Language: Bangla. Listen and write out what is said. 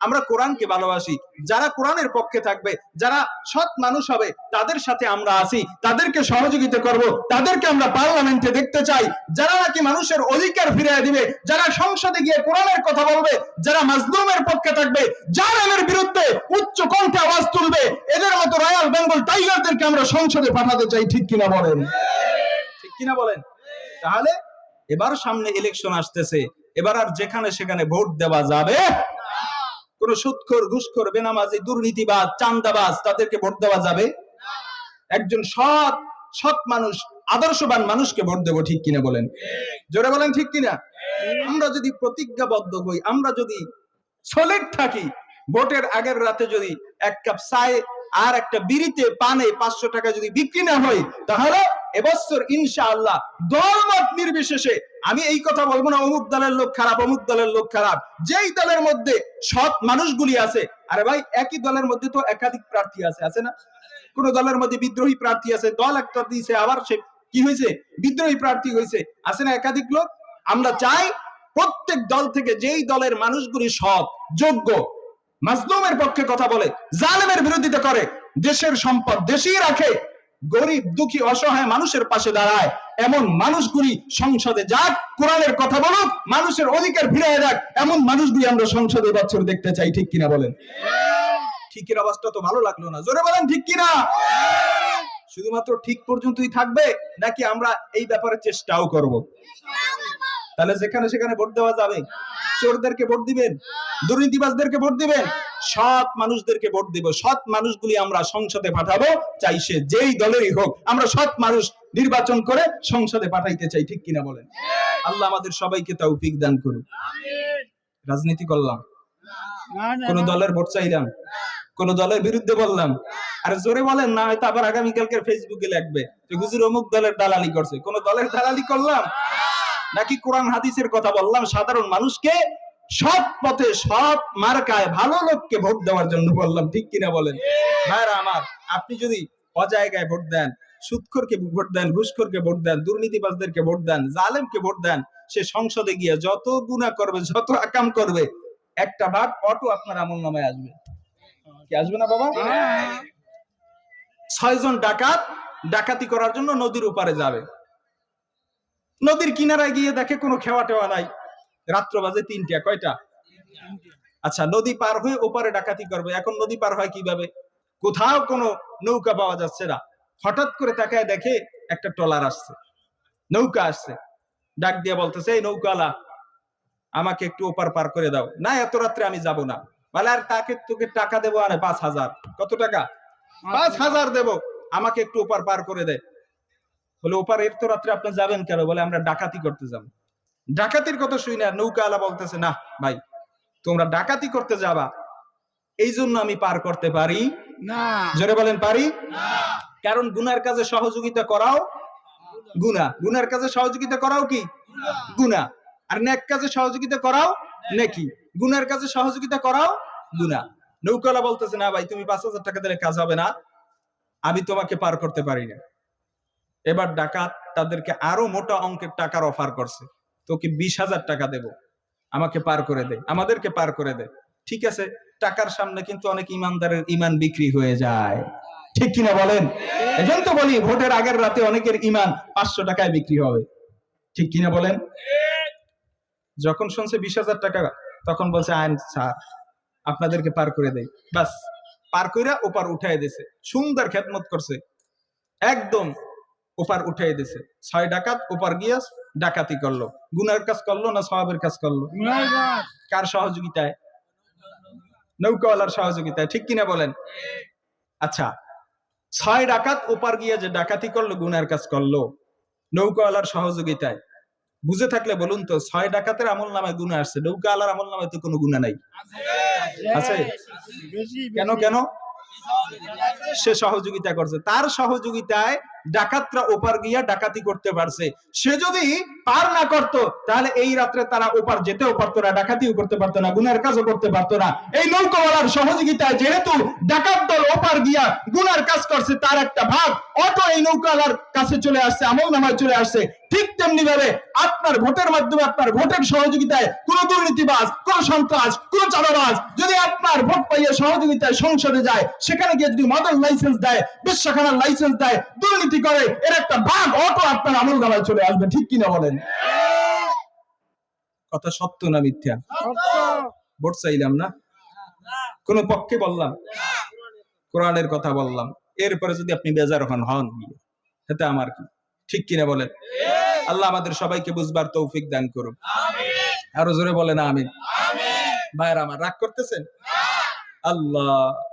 আমরা কোরআনকে ভালোবাসি। যারা কোরআনের পক্ষে থাকবে, যারা সৎ মানুষ হবে, তাদের সাথে আমরা আসি তাদেরকে সহযোগিতা করব। তাদেরকে আমরা পার্লামেন্টে দেখতে চাই। যারা নাকি মানুষের অধিকার ফিরিয়ে দিবে, যারা সংসদে গিয়ে কোরআনের কথা বলবে, যারা মাজলুমের পক্ষে থাকবে, জালেমের বিরুদ্ধে উচ্চ কণ্ঠে আওয়াজ তুলবে, এদের মতো রয়্যাল বেঙ্গল টাইগারদেরকে আমরা সংসদে পাঠাতে চাই, ঠিক কিনা বলেন? ঠিক কিনা বলেন? তাহলে এবার সামনে ইলেকশন আসতেছে। এবার আর যেখানে সেখানে ভোট দেওয়া যাবে কোন সুৎখোর, ঘুষখোর, বেনামাজি, দুর্নীতিবাজ, চান্দাবাজ তাদেরকে ভোট দেওয়া যাবে? একজন সৎ সৎ মানুষ, আদর্শবান মানুষকে ভোট দেবো ঠিক কিনা বলেন? জোরে বলেন ঠিক কিনা? আমরা যদি প্রতিজ্ঞাবদ্ধ হই, আমরা যদি সলিড থাকি, ভোটের আগের রাতে যদি এক কাপ চায় আর একটা বিড়িতে, পানে পাঁচশো টাকা যদি বিক্রি না হয়, তাহলে এবছর ইনশাআল্লাহ দলমত নির্বিশেষে আমি এই কথা বলব না, অমুক দলের লোক খারাপ, অমুক দলের লোক খারাপ। যেই দলের মধ্যে সৎ মানুষগুলি আছে, আরে ভাই, একই দলের মধ্যে তো একাধিক প্রার্থী আছে আছে না? কোন দলের মধ্যে বিদ্রোহী প্রার্থী আছে, দল একটা দিয়েছে আবার সে কি হয়েছে? বিদ্রোহী প্রার্থী হয়েছে, আছে না একাধিক লোক? আমরা চাই প্রত্যেক দল থেকে যেই দলের মানুষগুলি সৎ, যোগ্য, মাজলুমের পক্ষে কথা বলে, জালেমের বিরোধিতা করে, দেশের সম্পদ দেশেই রাখে গরিব, দুঃখী, অসহায় মানুষের পাশে দাঁড়ায়। এমন মানুষগুলি সংসদে যাক, কোরআনের কথা বলুক, মানুষের অধিকার ফিরে দেখ এমন মানুষগুলি আমরা সংসদে বছর দেখতে চাই, ঠিক কিনা বলেন? ঠিকের অবস্থা তো ভালো লাগল না। জোরে বলেন, ঠিক কিনা? শুধুমাত্র ঠিক পর্যন্তই থাকবে, নাকি আমরা এই ব্যাপারে চেষ্টাও করব? তাহলে যেখানে সেখানে ভোট দেওয়া যাবে। চোরদেরকে ভোট দিবেন? দুর্নীতিবাজদেরকে ভোট দিবেন সৎ মানুষদেরকে ভোট দিব। সৎ মানুষগুলি আমরা সংসদে পাঠাবো। চাই সে যেই দলেরই হোক। আমরা সৎ মানুষ নির্বাচন করে সংসদে পাঠাইতে চাই। ঠিক কিনা বলেন? আল্লাহ আমাদের সবাইকে তৌফিক দান করুন রাজনীতি করলাম। কোন দলের ভোট চাইলাম। কোন দলের বিরুদ্ধে বললাম। আর জোরে বলেন না হয়তো আবার আগামীকালকে ফেসবুকে লিখবে যে হুজুর অমুক দলের দালালি করছে। কোন দলের দালালি করলাম? নাকি কোরআন হাদিসের কথা বললাম? সাধারণ মানুষকে সৎ পথে সৎ মার্কায় ভালো লোককে ভোট দেওয়ার জন্য বললাম, ঠিক কিনা বলেন? ভাইরা আমার, আপনি যদি অজায়গায় ভোট দেন, সুৎখরকে ভোট দেন, ঘুষখোরকে ভোট দেন, দুর্নীতিবাজদেরকে ভোট দেন, জালেমকে ভোট দেন, সে সংসদে গিয়ে যত গুণা করবে, যত আকাম করবে, একটা ভাগ অটো আপনার আমল নামায় আসবে। কি আসবে না বাবা? ছয়জন ডাকাত ডাকাতি করার জন্য নদীর উপারে যাবে। নদীর কিনারায় গিয়ে দেখে কোনো খেওয়া টেওয়া নাই। রাত্র বাজে তিনটা, কয়টা? আচ্ছা নদী পার হয়ে ওপারে ডাকাতি করবে। এখন নদী পার হয় কীভাবে? কোথাও কোনো নৌকা পাওয়া যাচ্ছে না। হঠাৎ করে তাকায় দেখে একটা ট্রলার আসছে। নৌকা আসছে। ডাক দিয়ে বলতেছে, এই নৌকালা আমাকে একটু ওপার পার করে দাও। না, এত রাত্রে আমি যাব না। বলে, আর তাকে, তোকে টাকা দেবো আরে পাঁচ হাজার। কত টাকা? পাঁচ হাজার দেবো। আমাকে একটু ওপার পার করে দে। বলে ওপার এর তো রাত্রে আপনি যাবেন কেন? বলে, আমরা ডাকাতি করতে যাব। ডাকাতির কথা শুই না নৌকা আলা বলতেছে না ভাই তোমরা ডাকাতি করতে যাবা। এই জন্য আমি পার করতে পারি না। জোরে বলেন পারি? কারণ গুনার কাজে সহযোগিতা করাও গুনা গুনার কাজে সহযোগিতা করাও কি? গুনা আর নেক কাজে সহযোগিতা করাও নেকি? গুনার কাজে সহযোগিতা করাও গুনা নৌকালা বলতেছে না ভাই তুমি পাঁচ হাজার টাকা দিলে কাজ হবে না। আমি তোমাকে পার করতে পারি না। এবার ডাকাত তাদেরকে আরও মোটা অঙ্কের টাকার অফার করছে। তোকে বিশ হাজার টাকা দেব। আমাকে পার করে দে। আমাদেরকে পার করে দে। ঠিক আছে? টাকার সামনে কিন্তু অনেক ইমানদারের ইমান বিক্রি হয়ে যায়। ঠিক কিনা বলেন? এজন্য তো বলি, ভোটের আগের রাতে অনেকের ইমান পাঁচশো টাকায় বিক্রি হবে। ঠিক কিনা বলেন? যখন শুনছে বিশ হাজার টাকা, তখন বলছে, আইন, স্যার, আপনাদেরকে পার করে দেয় বাস পার কইরা ওপার উঠাই দিছে। সুন্দর খেদমত করছে। একদম ওপার উঠাই দিছে। ছয় ডাকাত ওপার গিয়া ডাকাতি করল। গুনার কাজ করল না সবাবের কাজ করল? কার সহযোগিতায়? নৌকাওয়ালার সহযোগিতায় ঠিক কিনা বলেন? আচ্ছা ছয় ডাকাত ওপার গিয়ে যে ডাকাতি করল গুনার কাজ করল নৌকাওয়ালার সহযোগিতায়। বুঝে থাকলে বলুন তো ছয় ডাকাতের আমল নামায় গুণা আসছে নৌকাওয়ালার আমল নামায় তো কোনো গুণা নাই। আছে? কেন কেন? সে সহযোগিতা করছে। তার সহযোগিতায় ডাকাতরা ওপার গিয়া ডাকাতি করতে পারছে। সে যদি পার না করত, তাহলে এই রাত্রে তারা ওপার যেতেও পারতো না, ডাকাতিও করতে পারতো না, গুনার কাজও করতে পারতো না। এই নৌকাওয়ালার সহযোগিতায় যেহেতু ডাকাত দল ওপার গিয়া গুনার কাজ করছে, তার একটা ভাগ, অটো এই নৌকাওয়ালার কাছে চলে আসছে, আমল নামায় চলে আসছে। ঠিক তেমনি ভাবে আপনার ভোটের মাধ্যমে আপনার ভোটের সহযোগিতায় কোন দুর্নীতিবাজ, কোন সন্ত্রাস, কোন চাঁদাবাজ যদি আপনার ভোট পাইয়ে সহযোগিতায় সংসদে যায়, সেখানে গিয়ে যদি মদের লাইসেন্স দেয় বেশ্যাখানার লাইসেন্স দেয়, দুর্নীতি করে, এর একটা ভাগ অটো আপনার আমল নামায় চলে আসবে, ঠিক কিনা বলেন? কথা সত্য না মিথ্যা? ভোট চাইলাম না? কোন পক্ষে বললাম? কোরআনের কথা বললাম। এরপরে যদি আপনি বেজার হন হন। এতে আমার কি? ঠিক কিনা বলেন? আল্লাহ আমাদের সবাইকে বুঝবার তৌফিক দান করুন। আরও জোরে বলেন, আমিন। ভাইয়ের, আমার রাগ করতেছেন? আল্লাহ।